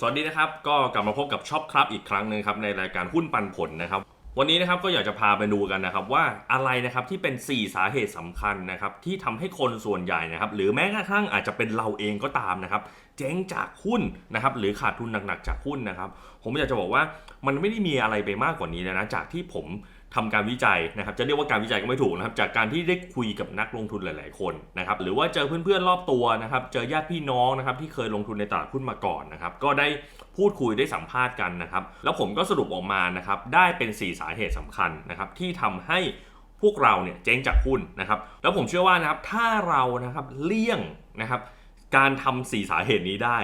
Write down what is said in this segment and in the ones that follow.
สวัสดีนะครับ ก็กลับมาพบกับช็อปครับอีกครั้งหนึ่งครับในรายการหุ้นปันผลนะครับ วันนี้นะครับก็อยากจะพาไปดูกันนะครับว่าอะไรนะครับที่เป็น 4 สาเหตุสำคัญนะครับที่ทำให้คนส่วนใหญ่นะครับหรือแม้กระทั่งอาจจะเป็นเราเองก็ตามนะครับเจ๊งจากหุ้นนะครับหรือขาดทุนหนักๆจากหุ้นนะครับ ผมอยากจะบอกว่ามันไม่ได้มีอะไรไปมากกว่านี้แล้วนะจากที่ผม ทำการวิจัยนะครับจะเรียกว่าการวิจัยก็ไม่ถูกนะครับจากการที่ได้คุยกับนักลงทุนหลาย ๆ คนนะครับหรือว่าเจอเพื่อนๆรอบตัวนะครับเจอญาติพี่น้องนะครับที่เคยลงทุนในตลาดหุ้นมาก่อนนะครับก็ได้พูดคุยได้สัมภาษณ์กันนะครับแล้วผมก็สรุปออกมานะครับได้เป็น 4 สาเหตุสำคัญนะครับที่ทำให้พวกเราเนี่ยเจ๊งจากหุ้นนะครับแล้วผมเชื่อว่านะครับถ้าเรานะครับเลี่ยงนะครับการทำ4สาเหตุนี้ได้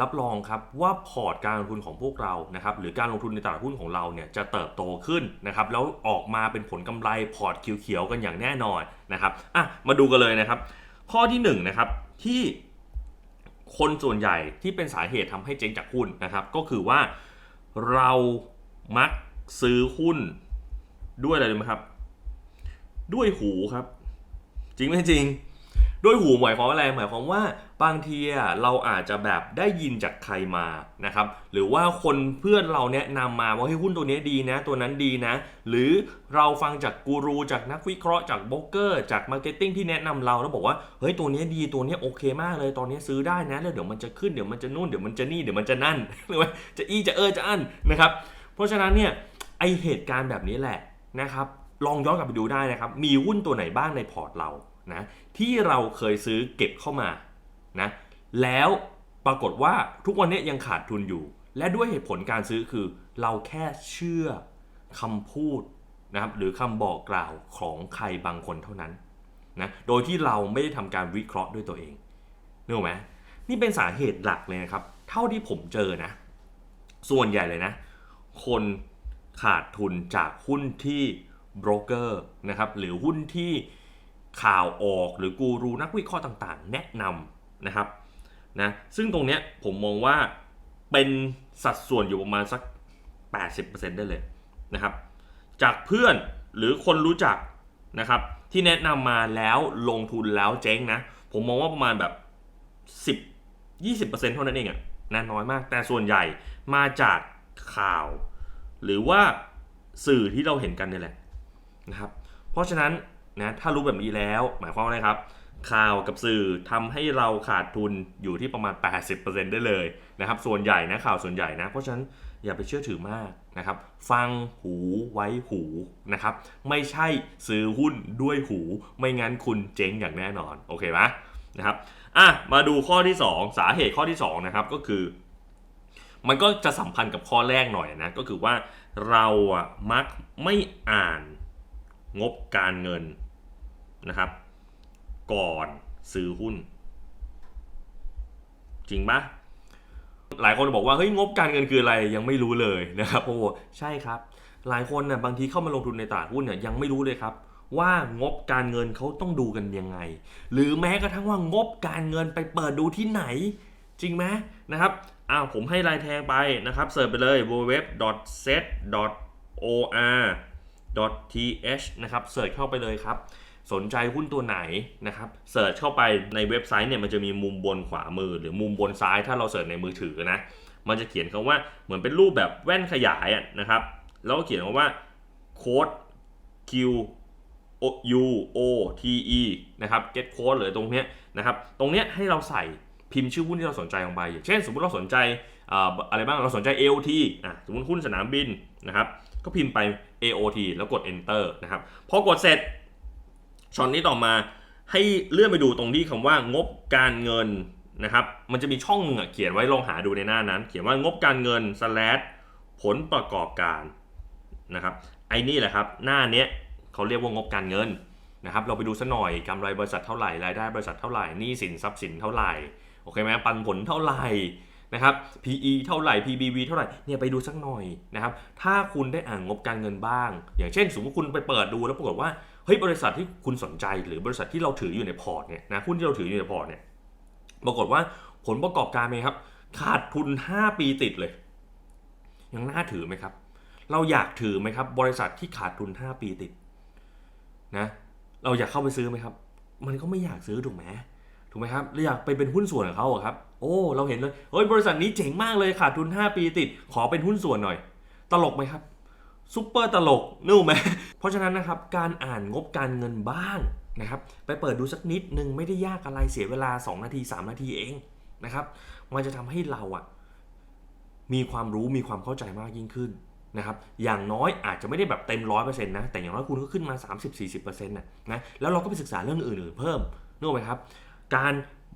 รับรองครับว่าพอร์ตการลงทุนของพวกเรานะครับหรือการลงทุนในตลาดหุ้นของเราเนี่ยจะเติบโตขึ้นนะครับแล้วออกมาเป็นผลกำไรพอร์ตเขียวๆกันอย่างแน่นอนนะครับอะมาดูกันเลยนะครับ ข้อที่1นงนะครับที่คนส่วนใหญ่ที่เป็นสาเหตุทำให้เจ๊งจากหุ้นนะครับ ก็คือว่าเรามักซื้อหุ้นด้วยอะไรไหมครับ ด้วยหูครับ จริงไหมจริง ด้วยหูหมายความว่าอะไรหมายความว่าบางทีเราอาจจะแบบได้ยินจากใครมานะครับหรือว่าคนเพื่อนเราแนะนำมาว่าเฮ้หุ้นตัวนี้ดีนะ ตัวนั้นดีนะ หรือเราฟังจากกูรูจากนักวิเคราะห์จากโบรกเกอร์ จากมาร์เก็ตติ้งที่แนะนำเราแล้วบอกว่าเฮ้ยตัวนี้ดีตัวนี้โอเคมากเลยตอนนี้ซื้อได้นะแล้วเดี๋ยวมันจะขึ้นเดี๋ยวมันจะนู่นเดี๋ยวมันจะนี่เดี๋ยวมันจะนั่นหรือว่าจะอีจะเออจะอั้นนะครับเพราะฉะนั้นเนี่ยไอเหตุการณ์แบบนี้แหละนะครับลองย้อนกลับไปดูได้นะครับ มีหุ้นตัวไหนบ้างในพอร์ตเรา นะที่เราเคยซื้อเก็บเข้ามานะแล้วปรากฏว่าทุกวันนี้ยังขาดทุนอยู่ และด้วยเหตุผลการซื้อคือ เราแค่เชื่อคำพูดนะครับหรือคำบอกกล่าวของใครบางคนเท่านั้นนะโดยที่เราไม่ได้ทำการวิเคราะห์ด้วยตัวเองนึกออกไหมนี่เป็นสาเหตุหลักเลยนะครับ เท่าที่ผมเจอนะ ส่วนใหญ่เลยนะ คนขาดทุนจากหุ้นที่โบรกเกอร์นะครับหรือหุ้นที่ ข่าวออกหรือกูรูนักวิเคราะห์ต่างๆ แนะนำนะครับนะซึ่งตรงเนี้ยผมมองว่าเป็นสัดส่วนอยู่ประมาณสัก 80%ได้เลยนะครับ จากเพื่อนหรือคนรู้จักนะครับ ที่แนะนำมาแล้วลงทุนแล้วเจ๊งนะ ผมมองว่าประมาณแบบ10 20%เท่านั้นเองอะนะน้อยมาก แต่ส่วนใหญ่มาจากข่าว หรือว่าสื่อที่เราเห็นกันนี่แหละนะครับ เพราะฉะนั้น นะถ้ารู้แบบนี้แล้ว หมายความว่าอะไรครับ ข่าวกับสื่อทำให้เราขาดทุนอยู่ที่ประมาณ 80%ได้เลยนะครับ ส่วนใหญ่นะข่าวส่วนใหญ่นะ เพราะฉะนั้นอย่าไปเชื่อถือมากนะครับ ฟังหูไว้หูนะครับ ไม่ใช่ซื้อหุ้นด้วยหู ไม่งั้นคุณเจ๊งอย่างแน่นอน โอเคไหมนะครับอะมาดูข้อที่ 2 สาเหตุข้อที่2นะครับก็คือ มันก็จะสัมพันธ์กับข้อแรกหน่อยนะ ก็คือว่าเราอะมักไม่อ่านงบการเงิน นะครับ ก่อนซื้อหุ้น จริงปะหลายคนบอกว่าเฮ้ยงบการเงินคืออะไรยังไม่รู้เลยนะครับโอ้ใช่ครับ หลายคนน่ะบางทีเข้ามาลงทุนในตลาดหุ้นเนี่ยยังไม่รู้เลยครับ ว่างบการเงินเขาต้องดูกันยังไง หรือแม้กระทั่งว่างบการเงินไปเปิดดูที่ไหน จริงไหมนะครับอ้าวผมให้ลายแทงไปนะครับเสิร์ชไปเลย www.set.or.th นะครับเสิร์ชเข้าไปเลยครับ สนใจหุ้นตัวไหนนะครับเสิร์ชเข้าไปในเว็บไซต์เนี่ยมันจะมีมุมบนขวามือ หรือมุมบนซ้ายถ้าเราเสิร์ชในมือถือนะมันจะเขียนคำว่าเหมือนเป็นรูปแบบแว่นขยายนะครับแล้วก็เขียนคำว่าโค้ด Q O U O T E นะครับ get code หรือตรงเนี้ยนะครับตรงเนี้ยให้เราใส่พิมพ์ชื่อหุ้นที่เราสนใจลงไปอย่างเช่น สมมติเราสนใจออะไรบ้างเราสนใจ AOT อะสมมติหุ้นสนามบินนะครับก็พิมพ์ไป AOT แล้วกด enter นะครับพอกดเสร็จ ช็อตนี้ต่อมาให้เลื่อนไปดูตรงที่คำว่างบการเงินนะครับ มันจะมีช่องหนึ่งอะเขียนไว้ลองหาดูในหน้านั้น เขียนว่างบการเงิน slash ผลประกอบการนะครับ ไอ้นี่แหละครับ หน้าเนี้ยเขาเรียกว่างบการเงินนะครับ เราไปดูซะหน่อยกำไรบริษัทเท่าไหร่รายได้บริษัทเท่าไหร่หนี้สินทรัพย์สินเท่าไหร่โอเคไหมปันผลเท่าไหร่นะครับ PE เท่าไหร่ PBV เท่าไหร่ เนี่ยไปดูสักหน่อยนะครับ ถ้าคุณได้อ่านงบการเงินบ้าง อย่างเช่น สมมติคุณไปเปิดดูแล้วปรากฏว่า เฮ้ยบริษัทที่คุณสนใจหรือบริษัทที่เราถืออยู่ในพอร์ตเนี่ยนะหุ้นที่เราถืออยู่ในพอร์ตเนี่ยปรากฏว่าผลประกอบการเป็นไงครับ ขาดทุน 5 ปีติดเลย ยังน่าถือไหมครับ เราอยากถือไหมครับ บริษัทที่ขาดทุน 5 ปีติดนะเราอยากเข้าไปซื้อไหมครับ มันก็ไม่อยากซื้อถูกไหมถูกไหมครับเราอยากไปเป็นหุ้นส่วนของเขาครับ โอ้เราเห็นเลยเฮ้ยบริษัทนี้เจ๋งมากเลยขาดทุน 5 ปีติด ขอเป็นหุ้นส่วนหน่อย ตลกไหมครับ ซุปเปอร์ตลกนึกไหมเพราะฉะนั้นนะครับการอ่านงบการเงินบ้างนะครับไปเปิดดูสักนิดนึงไม่ได้ยากอะไรเสียเวลา 2 นาที 3 นาทีเองนะครับมันจะทำให้เราอะมีความรู้มีความเข้าใจมากยิ่งขึ้นนะครับอย่างน้อยอาจจะไม่ได้แบบเต็มร้อยเปอร์เซ็นต์นะแต่อย่างน้อยคุณก็ขึ้นมา 30-40%นะนะแล้วเราก็ไปศึกษาเรื่องอื่นๆเพิ่มนึกออกไหมครับ การ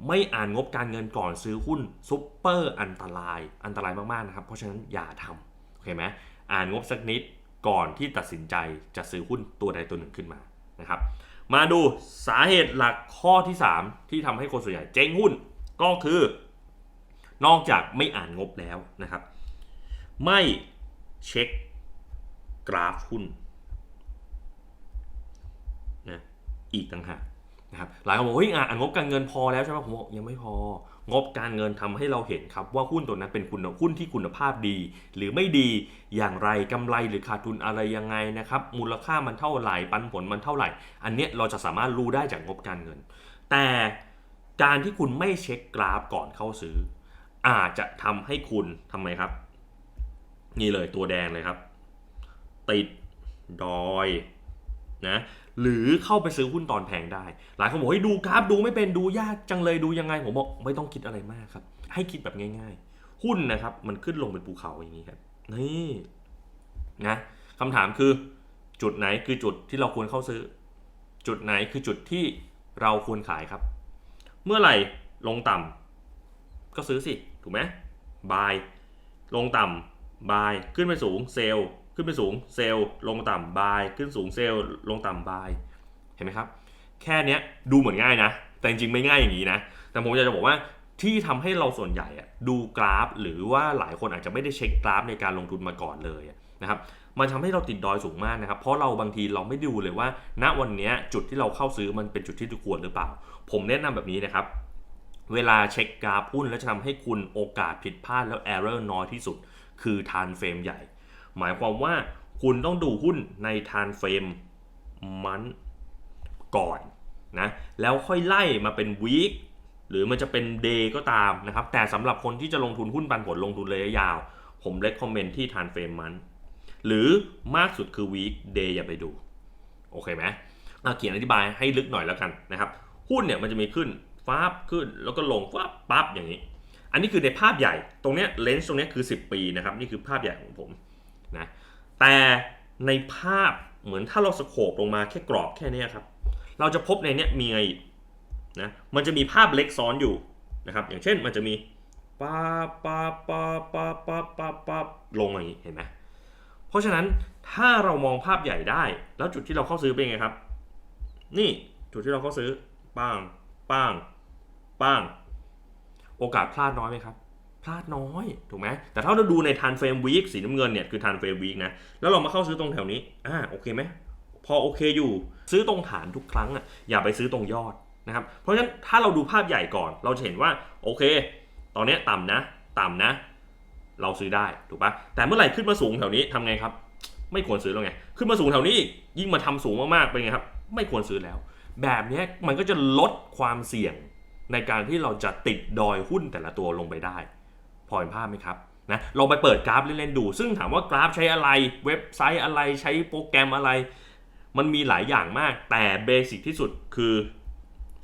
ไม่อ่านงบการเงินก่อนซื้อหุ้นซุปเปอร์อันตรายอันตรายมากๆนะครับเพราะฉะนั้นอย่าทำโอเคไหมอ่านงบสักนิด ก่อนที่ตัดสินใจจะซื้อหุ้นตัวใดตัวหนึ่งขึ้นมานะครับ มาดูสาเหตุหลักข้อที่ 3 ที่ทำให้คนส่วนใหญ่เจ๊งหุ้นก็คือ นอกจากไม่อ่านงบแล้วนะครับ ไม่เช็คกราฟหุ้นนะอีกต่างหาก นะครับหลายคนบอกเฮ้ยอ่านงบการเงินพอแล้วใช่ไหมผมบอกยังไม่พอ งบการเงินทำให้เราเห็นครับว่าหุ้นตัวนั้นเป็นคุณหุ้นที่คุณภาพดี หรือไม่ดีอย่างไรกำไรหรือขาดทุนอะไรยังไงนะครับมูลค่ามันเท่าไหร่ปันผลมันเท่าไหร่ อันเนี้ยเราจะสามารถรู้ได้จากงบการเงิน แต่การที่คุณไม่เช็คกราฟก่อนเข้าซื้อ อาจจะทำให้คุณทำไมครับ นี่เลยตัวแดงเลยครับ ติดดอย นะหรือเข้าไปซื้อหุ้นตอนแพงได้ หลายคนบอกให้ยดูกราฟดูไม่เป็นดูยากจังเลยดูยังไง ผมบอกไม่ต้องคิดอะไรมากครับ ให้คิดแบบง่าย ๆ หุ้นนะครับมันขึ้นลงเป็นภูเขาอย่างนี้ครับนี่นะคำถามคือจุดไหนคือจุดที่เราควรเข้าซื้อ จุดไหนคือจุดที่เราควรขายครับ เมื่อไหร่ลงต่ำก็ซื้อสิ ถูกไหมบายลงต่ำบายขึ้นไปสูงเซลล์ ขึ้นไปสูงเซลล์ลงต่ำบาย ขึ้นสูงเซลล์ลงต่ำบาย เห็นไหมครับ แค่เนี้ยดูเหมือนง่ายนะ แต่จริงๆไม่ง่ายอย่างนี้นะ แต่ผมอยากจะบอกว่าที่ทำให้เราส่วนใหญ่อะดูกราฟ หรือว่าหลายคนอาจจะไม่ได้เช็คกราฟในการลงทุนมาก่อนเลยนะครับมันทำให้เราติดดอยสูงมากนะครับ เพราะเราบางทีเราไม่ดูเลยว่า ณวันนี้จุดที่เราเข้าซื้อมันเป็นจุดที่ควรหรือเปล่า ผมแนะนำแบบนี้นะครับ เวลาเช็คกราฟหุ้นแล้วจะทำให้คุณโอกาสผิดพลาดแล้ว error น้อยที่สุด คือทานเฟรมใหญ่ หมายความว่าคุณต้องดูหุ้นในทานเฟรมมันก่อนนะแล้วค่อยไล่มาเป็นวีคหรือมันจะเป็นเดย์ก็ตามนะครับ แต่สำหรับคนที่จะลงทุนหุ้นปันผลลงทุนระยะยาว ผมเล c คอมเมนต์ที่ทานเฟรมมันหรือมากสุดคือวีคเดย์อย่าไปดู โอเคไหมอะเขียนอธิบายให้ลึกหน่อยแล้วกันนะครับ หุ้นเนี่ยมันจะมีขึ้นฟ้าบขึ้นแล้วก็ลงฟ้าบปั๊บอย่างนี้ อันนี้คือในภาพใหญ่ ตรงเนี้ยเลนส์ตรงเนี้ยคือ 10 ปีนะครับ นี่คือภาพใหญ่ของผม นะแต่ในภาพเหมือนถ้าเราสโคปลงมาแค่กรอบแค่เนี้ยครับ เราจะพบในเนี้ยมีไงนะมันจะมีภาพเล็กซ้อนอยู่นะครับ อย่างเช่นมันจะมีป๊าป๊าป๊าป๊าป๊าป๊าป๊าลงอย่างนี้เห็นไหมเพราะฉะนั้นถ้าเรามองภาพใหญ่ได้ แล้วจุดที่เราเข้าซื้อเป็นไงครับ นี่จุดที่เราเข้าซื้อป้างป้างป้าง โอกาสพลาดน้อยไหมครับ พลาดน้อยถูกไหมแต่ถ้าเราดูในทันเฟรมวีคสีน้ำเงินเนี่ยคือทันเฟรมวีคนะแล้วเรามาเข้าซื้อตรงแถวนี้อ่าโอเคไหมพอโอเคอยู่ซื้อตรงฐานทุกครั้งอะอย่าไปซื้อตรงยอดนะครับเพราะฉะนั้นถ้าเราดูภาพใหญ่ก่อน เราจะเห็นว่าโอเค ตอนนี้ต่ำนะ ต่ำนะ เราซื้อได้ถูกปะแต่เมื่อไหร่ขึ้นมาสูงแถวนี้ทำไงครับ ไม่ควรซื้อแล้วไงขึ้นมาสูงแถวนี้ยิ่งมาทำสูงมากๆเป็นไงครับ ไม่ควรซื้อแล้ว แบบนี้มันก็จะลดความเสี่ยงในการที่เราจะติดดอยหุ้นแต่ละตัวลงไปได้ พอเห็นภาพไหมครับนะลองไปเปิดกราฟเล่นๆดู ซึ่งถามว่ากราฟใช้อะไรเว็บไซต์อะไรใช้โปรแกรมอะไร มันมีหลายอย่างมากแต่เบสิกที่สุดคือ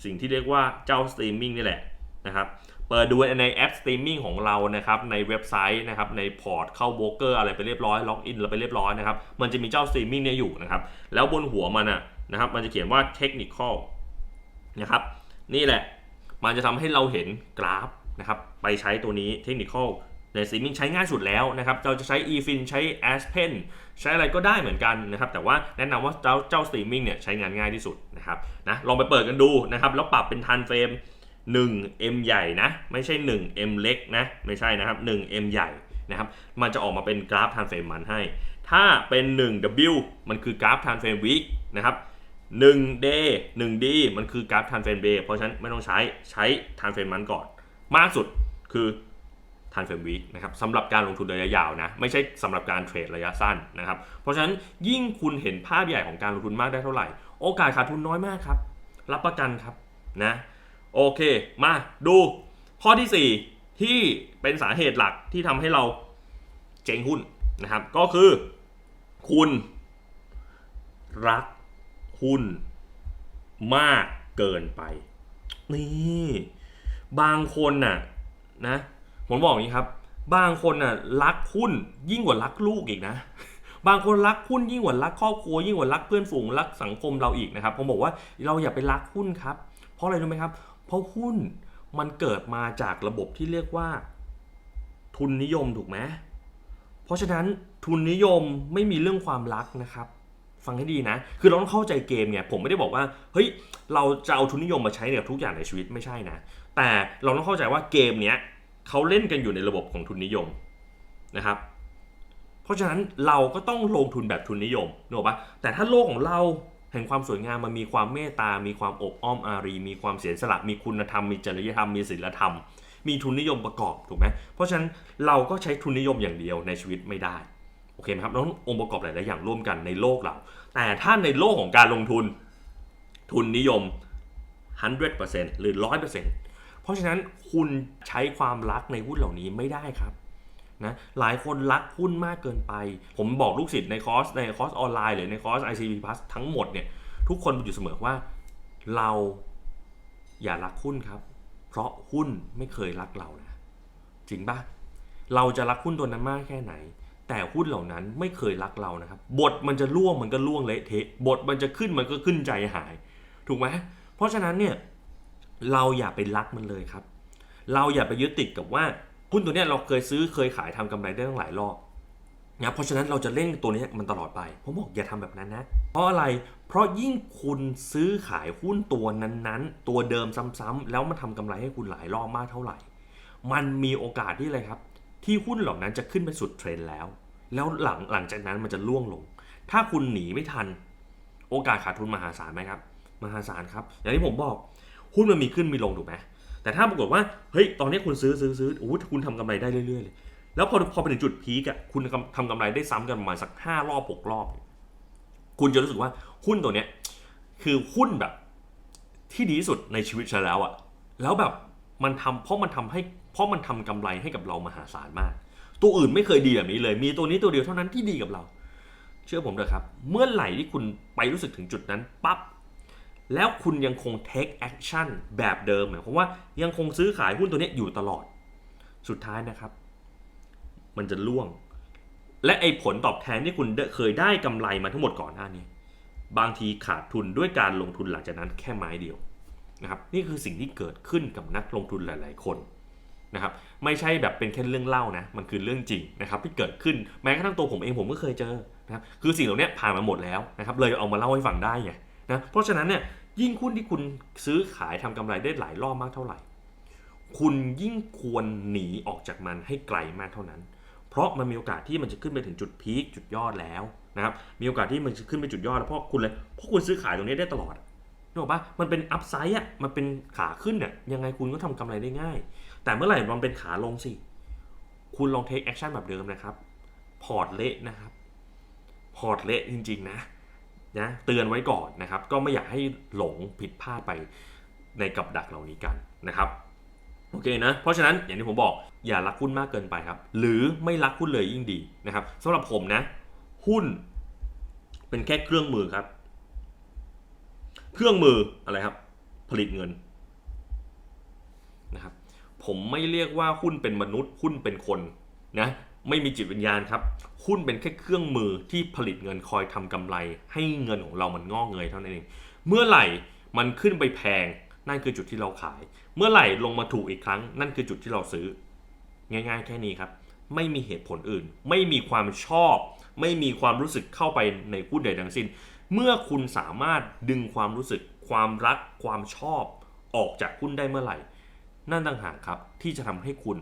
สิ่งที่เรียกว่าเจ้าสตรีมมิ่งนี่แหละนะครับเปิดดูในแอปสตรีมมิ่งของเรานะครับในเว็บไซต์นะครับในพอร์ตเข้าโบรกเกอร์อะไรไปเรียบร้อยล็อกอินเราไปเรียบร้อยนะครับมันจะมีเจ้าสตรีมมิ่งเนี่ยอยู่นะครับแล้วบนหัวมันนะนะครับมันจะเขียนว่าเทคนิคอลนะครับนี่แหละมันจะทำให้เราเห็นกราฟ นะครับไปใช้ตัวนี้เทคนิคในสตรีมมิ่งใช้ง่ายสุดแล้วนะครับ เราจะใช้ eFin ใช้ Aspen ใช้อะไรก็ได้เหมือนกันนะครับ แต่ว่าแนะนำว่าเจ้าเจ้าสตรีมมิ่งเนี่ยใช้งานง่ายที่สุดนะครับนะลองไปเปิดกันดูนะครับ แล้วปรับเป็นทันเฟรม 1M ใหญ่นะ ไม่ใช่ 1M เล็กนะ ไม่ใช่นะครับ 1M ใหญ่นะครับ มันจะออกมาเป็นกราฟทันเฟรมมันให้ ถ้าเป็น 1W มันคือกราฟทันเฟรมวีคนะครับ 1D 1 D มันคือกราฟทันเฟรมเดย์เพราะฉะนั้นไม่ต้องใช้ใช้ทันเฟรมมันก่อน มากสุดคือทันเฟรมวีคนะครับสำหรับการลงทุนระยะยาวนะไม่ใช่สำหรับการเทรดระยะสั้นนะครับเพราะฉะนั้นยิ่งคุณเห็นภาพใหญ่ของการลงทุนมากได้เท่าไหร่ โอกาสขาดทุนน้อยมากครับ รับประกันครับนะโอเคมาดูข้อที่ 4 ที่เป็นสาเหตุหลักที่ทำให้เราเจ๊งหุ้นนะครับ ก็คือ คุณรักหุ้นมากเกินไป นี่ บางคนน่ะนะผมบอกอย่างนี้ครับ บางคนน่ะรักหุ้นยิ่งกว่ารักลูกอีกนะ บางคนรักหุ้นยิ่งกว่ารักครอบครัวยิ่งกว่ารักเพื่อนฝูงรักสังคมเราอีกนะครับผมบอกว่าเราอย่าไปรักหุ้นครับ เพราะอะไรรู้ไหมครับ เพราะหุ้นมันเกิดมาจากระบบที่เรียกว่า ทุนนิยมถูกไหมเพราะฉะนั้นทุนนิยมไม่มีเรื่องความรักนะครับฟังให้ดีนะ คือเราต้องเข้าใจเกมเนี่ย ผมไม่ได้บอกว่า เฮ้ย เราจะเอาทุนนิยมมาใช้กับทุกอย่างในชีวิตไม่ใช่นะ แต่เราต้องเข้าใจว่าเกมเนี้ยเขาเล่นกันอยู่ในระบบของทุนนิยมนะครับ เพราะฉะนั้นเราก็ต้องลงทุนแบบทุนนิยมนึกออกปะแต่ถ้าโลกของเราแห่งความสวยงามมันมีความเมตตา มีความอบอ้อมอารี มีความเสียสละ มีคุณธรรม มีจริยธรรม มีศีลธรรม มีทุนนิยมประกอบถูกไหมเพราะฉะนั้นเราก็ใช้ทุนนิยมอย่างเดียวในชีวิตไม่ได้โอเคไหมครับต้ององค์ประกอบหลาย ๆ อย่างร่วมกันในโลกเรา แต่ถ้าในโลกของการลงทุนทุนนิยม 100%หรือ 100%เพ ราะฉะนั้นคุณใช้ความรักในหุ้นเหล่านี้ไม่ได้ครับนะหลายคนรักหุ้นมากเกินไป ผมบอกลูกศิษย์ในคอร์สในคอร์สออนไลน์หรือในคอร์ส ICP Plus ทั้งหมดเนี่ยทุกคนอยู่เสมอว่าเราอย่ารักหุ้นครับ เพราะหุ้นไม่เคยรักเรานะจริงปะเราจะรักหุ้นตัวนั้นมากแค่ไหน แต่หุ้นเหล่านั้นไม่เคยรักเรานะครับบทมันจะล่วงมันก็ล่วงเละเทะบทมันจะขึ้นมันก็ขึ้นใจหาย ถูกไหมเพราะฉะนั้นเนี่ย เราอย่าไปรักมันเลยครับ เราอย่าไปยึดติดกับว่าหุ้นตัวเนี้ยเราเคยซื้อเคยขายทำกำไรได้ตั้งหลายรอบนะเพราะฉะนั้นเราจะเล่นตัวนี้มันตลอดไป ผมบอกอย่าทำแบบนั้นนะ เพราะอะไร เพราะยิ่งคุณซื้อขายหุ้นตัวนั้นๆ ตัวเดิมซ้ำๆแล้วมาทำกำไรให้คุณหลายรอบมากเท่าไหร่ มันมีโอกาสที่อะไรครับ ที่หุ้นเหล่านั้นจะขึ้นไปสุดเทรนด์แล้ว แล้วหลังหลังจากนั้นมันจะล่วงลง ถ้าคุณหนีไม่ทัน โอกาสขาดทุนมหาศาลไหมครับ มหาศาลครับ อย่างที่ผมบอก หุ้นมันมีขึ้นมีลงถูกไหมแต่ถ้าปรากฏว่าเฮ้ยตอนนี้คุณซื้อซื้อซื้อโอ้โหคุณทำกำไรได้เรื่อยๆเลยแล้วพอพอไปถึงจุดพีกอะคุณทำกำไรได้ซ้ำกันประมาณสักห้ารอบหกรอบ คุณจะรู้สึกว่าหุ้นตัวเนี้ยคือหุ้นแบบที่ดีที่สุดในชีวิตฉันแล้วอะแล้วแบบมันทำเพราะมันทำให้เพราะมันทำกำไรให้กับเรามหาศาลมาก ตัวอื่นไม่เคยดีแบบนี้เลย มีตัวนี้ตัวเดียวเท่านั้นที่ดีกับเรา เชื่อผมเถอะครับ เมื่อไหร่ที่คุณไปรู้สึกถึงจุดนั้นปั๊บ แล้วคุณยังคง take action แบบเดิมหมายความว่ายังคงซื้อขายหุ้นตัวนี้อยู่ตลอด สุดท้ายนะครับ มันจะล่วง และไอ้ผลตอบแทนที่คุณเคยได้กำไรมาทั้งหมดก่อนหน้านี้ บางทีขาดทุนด้วยการลงทุนหลังจากนั้นแค่ไม้เดียวนะครับ นี่คือสิ่งที่เกิดขึ้นกับนักลงทุนหลาย ๆ คนนะครับ ไม่ใช่แบบเป็นแค่เรื่องเล่านะ มันคือเรื่องจริงนะครับที่เกิดขึ้น แม้กระทั่งตัวผมเองผมก็เคยเจอนะครับ คือสิ่งเหล่านี้ผ่านมาหมดแล้วนะครับ เลยเอามาเล่าให้ฟังได้ไง นะเพราะฉะนั้นเนี่ยยิ่งหุ้นที่คุณซื้อขายทำกำไรได้หลายรอบมากเท่าไหร่ คุณยิ่งควรหนีออกจากมันให้ไกลมากเท่านั้น เพราะมันมีโอกาสที่มันจะขึ้นไปถึงจุดพีคจุดยอดแล้วนะครับมีโอกาสที่มันจะขึ้นไปจุดยอดแล้วเพราะคุณเลยเพราะคุณซื้อขายตรงนี้ได้ตลอดนึกออกปะมันเป็นอัพไซด์อะมันเป็นขาขึ้นเนี่ยยังไงคุณก็ทำกำไรได้ง่าย แต่เมื่อไหร่มันเป็นขาลงสิคุณลองเทคแอคชั่นแบบเดิมนะครับ พอร์ตเละนะครับ พอร์ตเละจริง ๆ นะ นะเตือนไว้ก่อนนะครับ ก็ไม่อยากให้หลงผิดพลาดไปในกับดักเหล่านี้กันนะครับโอเคนะ เพราะฉะนั้นอย่างที่ผมบอกอย่ารักหุ้นมากเกินไปครับ หรือไม่รักหุ้นเลยยิ่งดีนะครับสำหรับผมนะ หุ้นเป็นแค่เครื่องมือครับ เครื่องมืออะไรครับ ผลิตเงินนะครับผมไม่เรียกว่าหุ้นเป็นมนุษย์หุ้นเป็นคนนะ ไม่มีจิตวิญญาณครับ หุ้นเป็นแค่เครื่องมือที่ผลิตเงินคอยทำกำไร ให้เงินของเรามันงอกเงยเท่านั้นเอง เมื่อไหร่มันขึ้นไปแพงนั่นคือจุดที่เราขาย เมื่อไหร่ลงมาถูกอีกครั้ง นั่นคือจุดที่เราซื้อ ง่าย ๆ แค่นี้ครับ ไม่มีเหตุผลอื่น ไม่มีความชอบ ไม่มีความรู้สึกเข้าไปในหุ้นใดทั้งสิ้น เมื่อคุณสามารถดึงความรู้สึก ความรัก ความชอบ ออกจากหุ้นได้เมื่อไหร่ นั่นต่างหากครับที่จะทำให้คุณ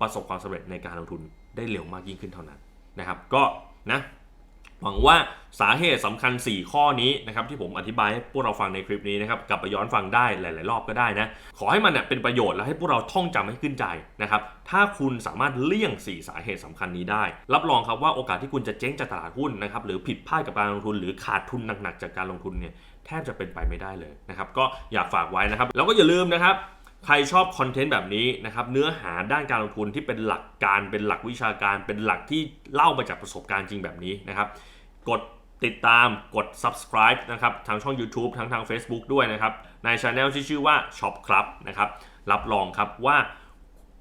ประสบความสำเร็จในการลงทุน ได้เร็วมากยิ่งขึ้นเท่านั้นนะครับ ก็นะหวังว่าสาเหตุสำคัญ 4 ข้อนี้นะครับที่ผมอธิบายให้พวกเราฟังในคลิปนี้นะครับกลับไปย้อนฟังได้หลาย ๆ รอบก็ได้นะ ขอให้มันเนยเป็นประโยชน์และให้พวกเราท่องจำให้ขึ้นใจนะครับถ้าคุณสามารถเลี่ยง 4 สาเหตุสำคัญนี้ได้ รับรองครับว่าโอกาสที่คุณจะเจ๊งจากตลาดหุ้นนะครับหรือผิดพลาดกับการลงทุน หรือขาดทุนหนัก ๆ จากการลงทุนเนี่ยแทบจะเป็นไปไม่ได้เลยนะครับก็อยากฝากไว้นะครับแล้วก็อย่าลืมนะครับ ใครชอบคอนเทนต์แบบนี้นะครับเนื้อหาด้านการลงทุนที่เป็นหลักการเป็นหลักวิชาการ เป็นหลักที่เล่ามาจากประสบการณ์จริงแบบนี้นะครับกดติดตามกด subscribe นะครับทางช่อง YouTube ทั้งทาง Facebook ด้วยนะครับ ในช anel ที่ชื่อว่า Shop Club นะครับรับรองครับว่า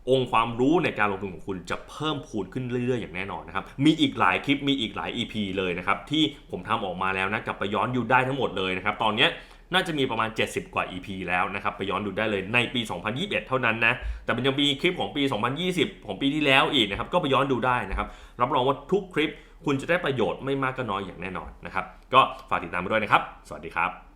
องค์ความรู้ในการลงทุนของคุณจะเพิ่มพูนขึ้นเรื่อยๆ อย่างแน่นอนนะครับ มีอีกหลายคลิปมีอีกหลาย EP เลยนะครับ ที่ผมทำออกมาแล้วนะกลับไปย้อนดูได้ทั้งหมดเลยนะครับ ตอนเนี้ย น่าจะมีประมาณ 70 กว่า EP แล้วนะครับ ไปย้อนดูได้เลยในปี 2021 เท่านั้นนะ แต่มันยังมีคลิปของปี 2020 ของปีที่แล้วอีกนะครับ ก็ไปย้อนดูได้นะครับ รับรองว่าทุกคลิปคุณจะได้ประโยชน์ไม่มากก็น้อยอย่างแน่นอนนะครับ ก็ฝากติดตามไปด้วยนะครับ สวัสดีครับ